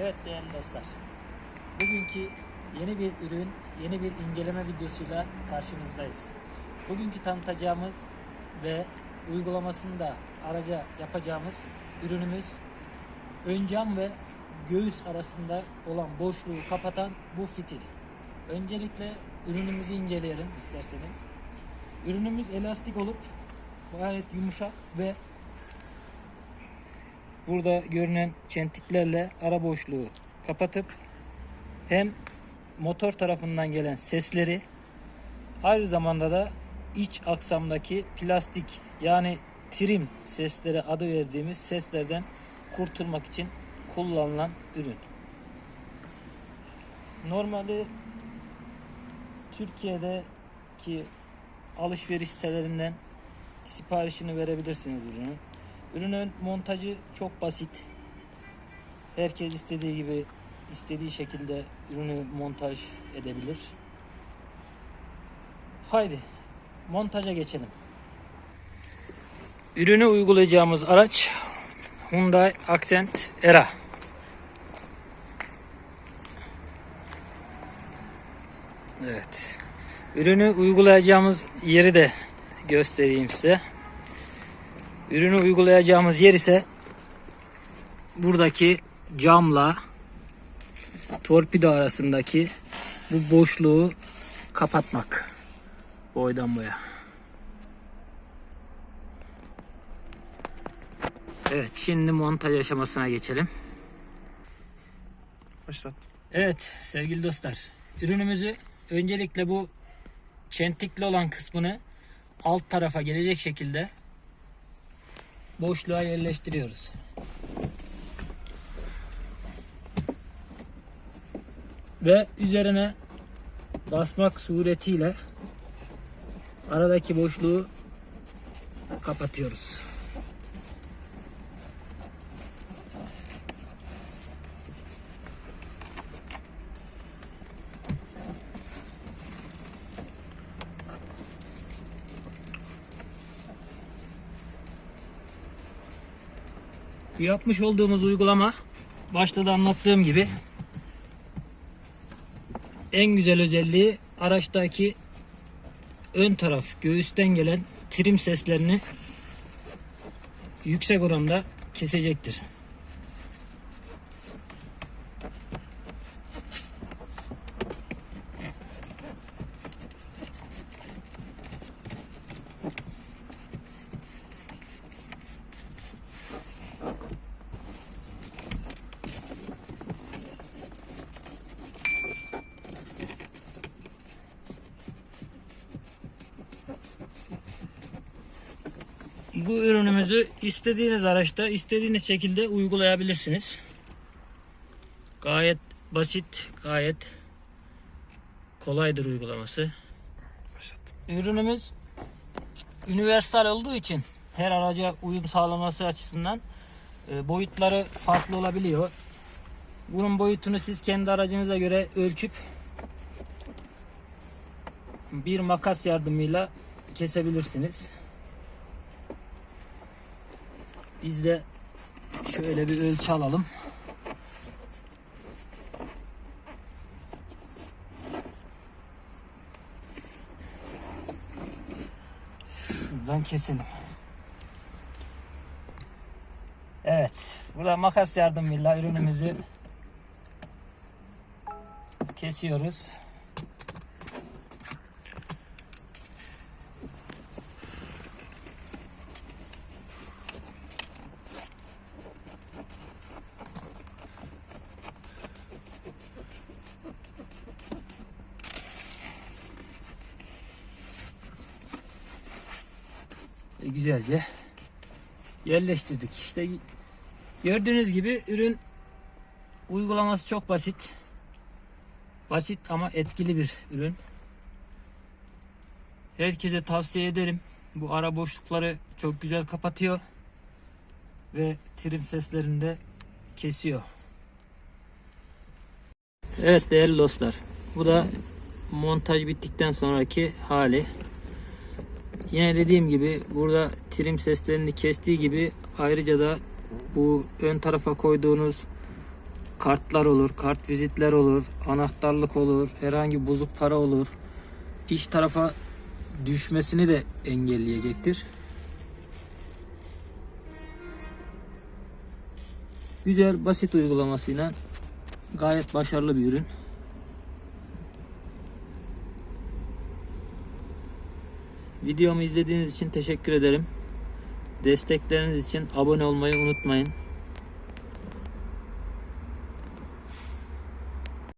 Evet değerli dostlar. Bugünkü yeni bir ürün, yeni bir inceleme videosuyla karşınızdayız. Bugünkü tanıtacağımız ve uygulamasını da araca yapacağımız ürünümüz ön cam ve göğüs arasında olan boşluğu kapatan bu fitil. Öncelikle ürünümüzü inceleyelim isterseniz. Ürünümüz elastik olup gayet yumuşak ve burada görünen çentiklerle ara boşluğu kapatıp hem motor tarafından gelen sesleri aynı zamanda da iç aksamdaki plastik yani trim sesleri adı verdiğimiz seslerden kurtulmak için kullanılan ürün. Normalde Türkiye'deki alışveriş sitelerinden siparişini verebilirsiniz ürünün. Ürünün montajı çok basit. Herkes istediği gibi istediği şekilde ürünü montaj edebilir. Haydi montaja geçelim. Ürünü uygulayacağımız araç Hyundai Accent Era. Evet. Ürünü uygulayacağımız yeri de göstereyim size. Ürünü uygulayacağımız yer ise buradaki camla torpido arasındaki bu boşluğu kapatmak. Boydan boya. Evet şimdi montaj aşamasına geçelim. Başlat. Evet sevgili dostlar. Ürünümüzü öncelikle bu çentikli olan kısmını alt tarafa gelecek şekilde boşluğa yerleştiriyoruz. Ve üzerine basmak suretiyle aradaki boşluğu kapatıyoruz. Yapmış olduğumuz uygulama başta da anlattığım gibi en güzel özelliği araçtaki ön taraf göğüsten gelen trim seslerini yüksek oranda kesecektir. Bu ürünümüzü istediğiniz araçta istediğiniz şekilde uygulayabilirsiniz. Gayet basit, gayet kolaydır uygulaması. Ürünümüz universal olduğu için her araca uyum sağlaması açısından e, boyutları farklı olabiliyor. Bunun boyutunu siz kendi aracınıza göre ölçüp bir makas yardımıyla kesebilirsiniz. Biz de şöyle bir ölçü alalım. Şuradan keselim. Evet. Burada makas yardımıyla ürünümüzü kesiyoruz. Güzelce yerleştirdik. İşte gördüğünüz gibi ürün uygulaması çok basit. Basit ama etkili bir ürün. Herkese tavsiye ederim. Bu ara boşlukları çok güzel kapatıyor ve trim seslerini de kesiyor. Evet değerli dostlar. Bu da montaj bittikten sonraki hali. Yine dediğim gibi burada trim seslerini kestiği gibi ayrıca da bu ön tarafa koyduğunuz kartlar olur, kart vizitler olur, anahtarlık olur, herhangi bozuk para olur. İç tarafa düşmesini de engelleyecektir. Güzel, basit uygulamasıyla gayet başarılı bir ürün. Videomu izlediğiniz için teşekkür ederim. Destekleriniz için abone olmayı unutmayın.